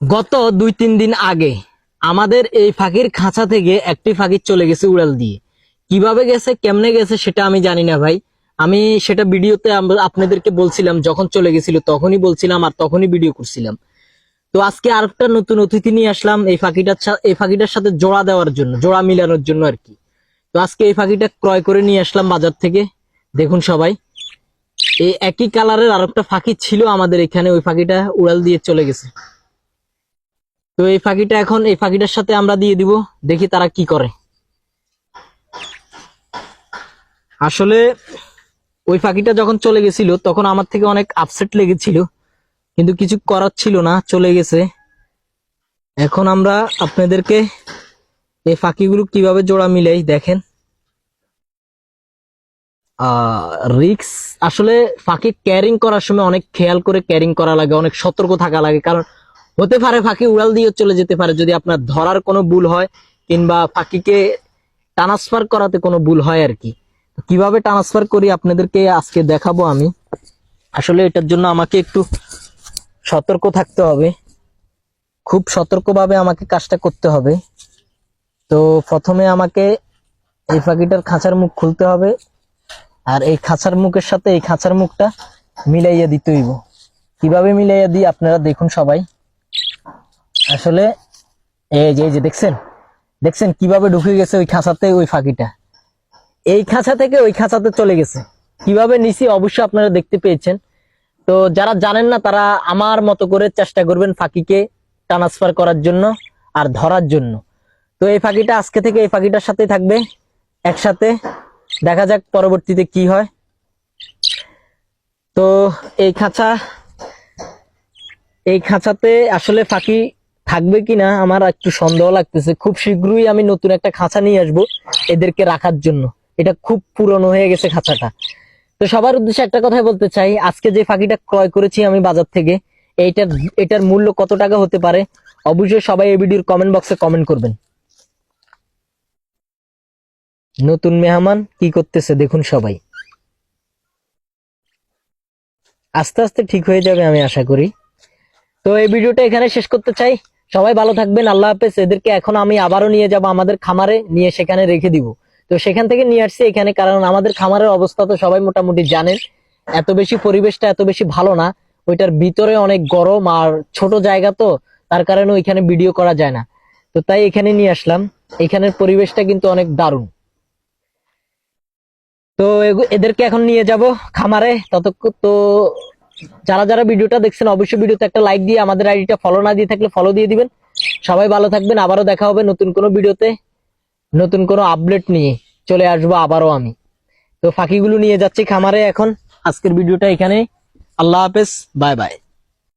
গত দুই তিন দিন আগে আমাদের এই ফাঁকির খাঁচা থেকে একটি ফাঁকির চলে গেছে উড়াল দিয়ে। কীভাবে গেছে, কেমনে গেছে সেটা আমি জানি না ভাই। আমি সেটা ভিডিওতে আপনাদেরকে বলছিলাম, যখন চলে গেছিল তখনই বলছিলাম আর তখনই ভিডিও করছিলাম। তো আজকে আরেকটা নতুন অতিথি নিয়ে আসলাম এই ফাঁকিটার এই ফাঁকিটার সাথে জোড়া দেওয়ার জন্য, জোড়া মিলানোর জন্য আর কি। তো আজকে এই ফাঁকিটা ক্রয় করে নিয়ে আসলাম বাজার থেকে। দেখুন সবাই, এই একই কালারের আরেকটা ফাঁকি ছিল আমাদের এখানে, ওই ফাঁকিটা উড়াল দিয়ে চলে গেছে। তো এই ফাঁকিটা এখন, এই ফাঁকিটার সাথে আমরা দিয়ে দিব, দেখি তারা কি করে। আসলে ওই ফাঁকিটা যখন চলে গেছিল, তখন আমার থেকে অনেক আপসেট লেগেছিল, কিন্তু কিছু করার ছিল না, চলে গেছে। এখন আমরা আপনাদেরকে এই ফাঁকিগুলো কীভাবে জোড়া মিলাই, দেখেন। রিক্স আসলে ফাঁকি ক্যারিং করার সময় অনেক খেয়াল করে ক্যারিং করা লাগে, অনেক সতর্ক থাকা লাগে, কারণ হতে পারে ফাঁকি উড়াল দিয়ে চলে যেতে পারে। যদি আপনার ধরার কোনো ভুল হয়, কিংবা ফাঁকিকে ট্রান্সফার করাতে কোনো ভুল হয় আর কি। কীভাবে ট্রান্সফার করি আপনাদেরকে আজকে দেখাবো আমি। আসলে এটার জন্য আমাকে একটু সতর্ক থাকতে হবে। খুব সতর্কভাবে আমাকে কাজটা করতে হবে। তো প্রথমে আমাকে এই পাখিটার খাঁচার মুখ খুলতে হবে। আর এই খাঁচার মুখের সাথে এই খাঁচার মুখটা মিলাইয়া দিতে হইব। কীভাবে মিলাইয়া দিই আপনারা দেখুন সবাই। আসলে, এই যে এই যে দেখছেন? দেখছেন কীভাবে ঢুকে গেছে ওই খাঁচাতে ওই ফাঁকিটা? এই খাঁচা থেকে ওই খাঁচাতে চলে গেছে। কীভাবে নিছি অবশ্যই আপনারা দেখতে পেয়েছেন। তো যারা জানেন না, তারা আমার মতো করে চেষ্টা করবেন ফাঁকিকে ট্রান্সফার করার জন্য আর ধরার জন্য। তো এই ফাঁকিটা আজকে থেকে এই ফাঁকিটার সাথে থাকবে, একসাথে। দেখা যাক পরবর্তীতে কি হয়। তো এই খাঁচা, এই খাঁচাতে আসলে ফাঁকি থাকবে কিনা আমার একটু সন্দেহ লাগতেছে। খুব শীঘ্রই আমি নতুন একটা খাঁচা নিয়ে আসব এদেরকে রাখার জন্য। এটা খুব পুরনো হয়ে গেছে খাঁচাটা। তো সবার উদ্দেশ্যে একটা কথাই বলতে চাই, আজকে যে ফাঁকিটা ক্রয় করেছি আমি বাজার থেকে, এইটার, এটার মূল্য কত টাকা হতে পারে? অবশ্যই সবাই এই ভিডিওর কমেন্ট বক্সে কমেন্ট করবেন। নতুন মেহমান কি করতেছে দেখুন সবাই। আস্তে আস্তে ঠিক হয়ে যাবে আমি আশা করি। তো এই ভিডিওটা এখানে শেষ করতে চাই। সবাই ভালো থাকবেন, আল্লাহ হাফেজ। এদেরকে এখন আমি আবারও নিয়ে যাব আমাদের খামারে, নিয়ে সেখানে রেখে দিব। তো সেখান থেকে নিয়ে আসছি এখানে, কারণ আমাদের খামারের অবস্থা তো সবাই মোটামুটি জানেন। এত বেশি পরিবেশটা এত বেশি ভালো না, ওইটার ভিতরে অনেক গরম আর ছোট জায়গা তো, তার কারণে ওইখানে ভিডিও করা যায় না। তো তাই এখানে নিয়ে আসলাম। এখানের পরিবেশটা কিন্তু অনেক দারুণ। তো এদেরকে এখন নিয়ে যাব খামারে, ততক্ষণ তো যারা যারা ভিডিওটা দেখছেন, অবশ্যই ভিডিওতে একটা লাইক দিয়ে আমাদের আইডিটা ফলো না দিয়ে থাকলে ফলো দিয়ে দিবেন। সবাই ভালো থাকবেন, আবারও দেখা হবে নতুন কোনো ভিডিওতে। নতুন কোনো আপডেট নিয়ে চলে আসব আবারও আমি। তো ফাঁকিগুলো নিয়ে যাচ্ছি খামারে এখন। আজকের ভিডিওটা এখানে আল্লাহ হাফেজ বাই বাই